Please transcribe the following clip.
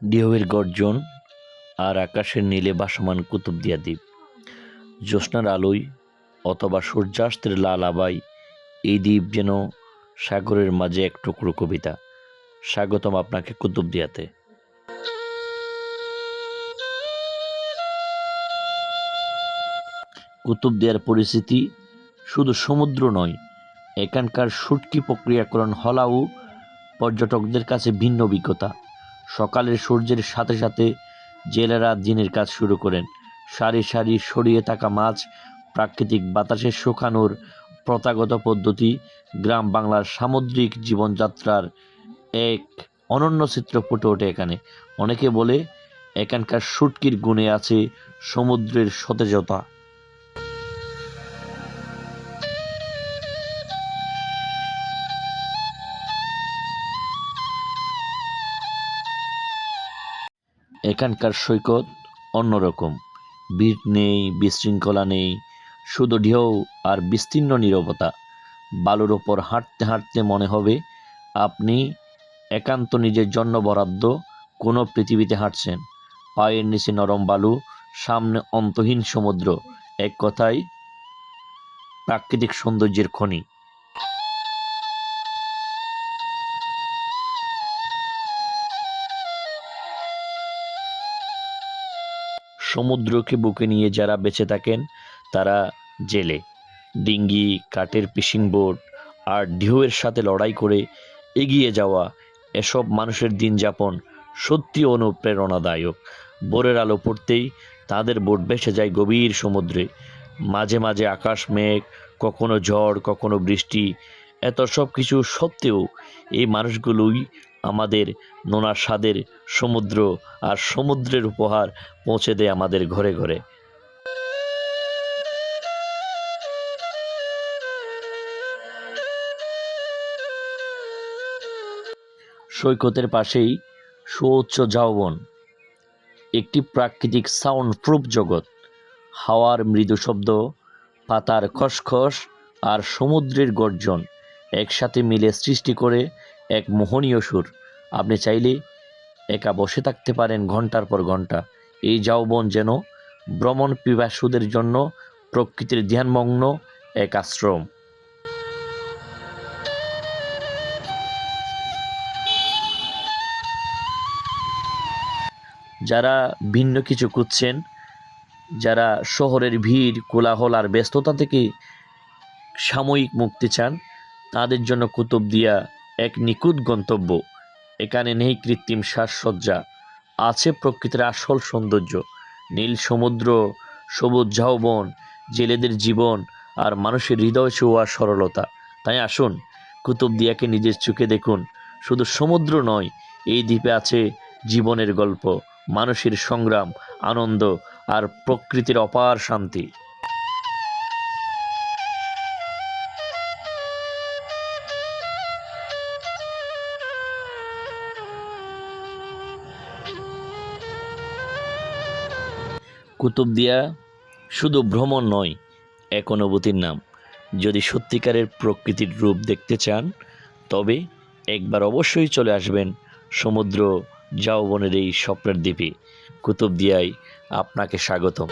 ঢেউয়ের গর্জন আর আকাশের নীলে বাসমান কুতুবদিয়া দ্বীপ। জ্যোৎস্নার আলোয় অথবা সূর্যাস্তের লাল আবায় এই দ্বীপ যেন সাগরের মাঝে এক টুকরো কবিতা। স্বাগতম আপনাকে কুতুবদিয়াতে কুতুবদিয়ার পরিস্থিতি শুধু সমুদ্র নয়, এখানকার শুটকি প্রক্রিয়াকরণ হলাও পর্যটকদের কাছে ভিন্ন অভিজ্ঞতা। সকালের সূর্যের সাথে সাথে জেলেরা দিনের কাজ শুরু করেন। সারি সারি সরিয়ে থাকা মাছ, প্রাকৃতিক বাতাসে শুকানোর প্রথাগত পদ্ধতি গ্রাম বাংলার সামুদ্রিক জীবনযাত্রার এক অনন্য চিত্র ফুটে ওঠে এখানে। অনেকে বলে, এখানকার শুটকির গুণে আছে সমুদ্রের সতেজতা। এখানকার সৈকত অন্যরকম। ভিড় নেই, বিশৃঙ্খলা নেই, শুধু ঢেউ আর বিস্তীর্ণ নীরবতা। বালুর ওপর হাঁটতে হাঁটতে মনে হবে, আপনি একান্ত নিজের জন্য বরাদ্দ কোনো পৃথিবীতে হাঁটছেন। পায়ের নিচে নরম বালু, সামনে অন্তহীন সমুদ্র। এক কথায়, প্রাকৃতিক সৌন্দর্যের খনি। সমুদ্রকে বুকে নিয়ে যারা বেঁচে থাকেন, তারা জেলে। ডিঙ্গি, কাঠের ফিশিং বোট আর ঢেউয়ের সাথে লড়াই করে এগিয়ে যাওয়া এসব মানুষের দিন যাপন সত্যি অনুপ্রেরণাদায়ক। ভোরের আলো পড়তেই তাদের বোট ভেসে যায় গভীর সমুদ্রে। মাঝে মাঝে আকাশ, মেঘ, কখনো ঝড়, কখনো বৃষ্টি, এত সব কিছু সত্ত্বেও এই মানুষগুলোই আমাদের নোনা স্বাদের সমুদ্র আর সমুদ্রের উপহার পৌঁছে দেয় আমাদের ঘরে ঘরে। সৈকতের পাশেই সুউচ্চ ঝাউবন একটি প্রাকৃতিক সাউন্ড প্রুফ জগৎ। হাওয়ার মৃদু শব্দ, পাতার খসখস আর সমুদ্রের গর্জন। একসাথে মিলে সৃষ্টি করে এক মোহনীয় সুর। আপনি চাইলে একা বসে থাকতে পারেন ঘণ্টার পর ঘণ্টা। এই যাওবন যেন ভ্রমণ পিপাসুদের জন্য প্রকৃতির ধ্যানমগ্ন এক আশ্রম। যারা ভিন্ন কিছু খুঁজছেন, যারা শহরের ভিড়, কোলাহল আর ব্যস্ততা থেকে সাময়িক মুক্তি চান তাদের জন্য কুতুবদিয়া এক নিখুঁত গন্তব্য। এখানে নেই কৃত্রিম সাজসজ্জা। আছে প্রকৃতির আসল সৌন্দর্য। নীল সমুদ্র, সবুজ ঝাউবন, জেলেদের জীবন আর মানুষের হৃদয় ছোঁয়া সরলতা। তাই আসুন কুতুবদিয়াকে নিজের চোখে দেখুন। শুধু সমুদ্র নয়, এই দ্বীপে আছে জীবনের গল্প, মানুষের সংগ্রাম, আনন্দ আর প্রকৃতির অপার শান্তি। কুতুবদিয়া শুধু ভ্রমণ নয়, এক অনুভূতির নাম। যদি সত্যিকারের প্রকৃতির রূপ দেখতে চান, তবে একবার অবশ্যই চলে আসবেন সমুদ্র জাওবনের এই স্বপ্নের দ্বীপে। কুতুবদিয়ায় আপনাকে স্বাগতম।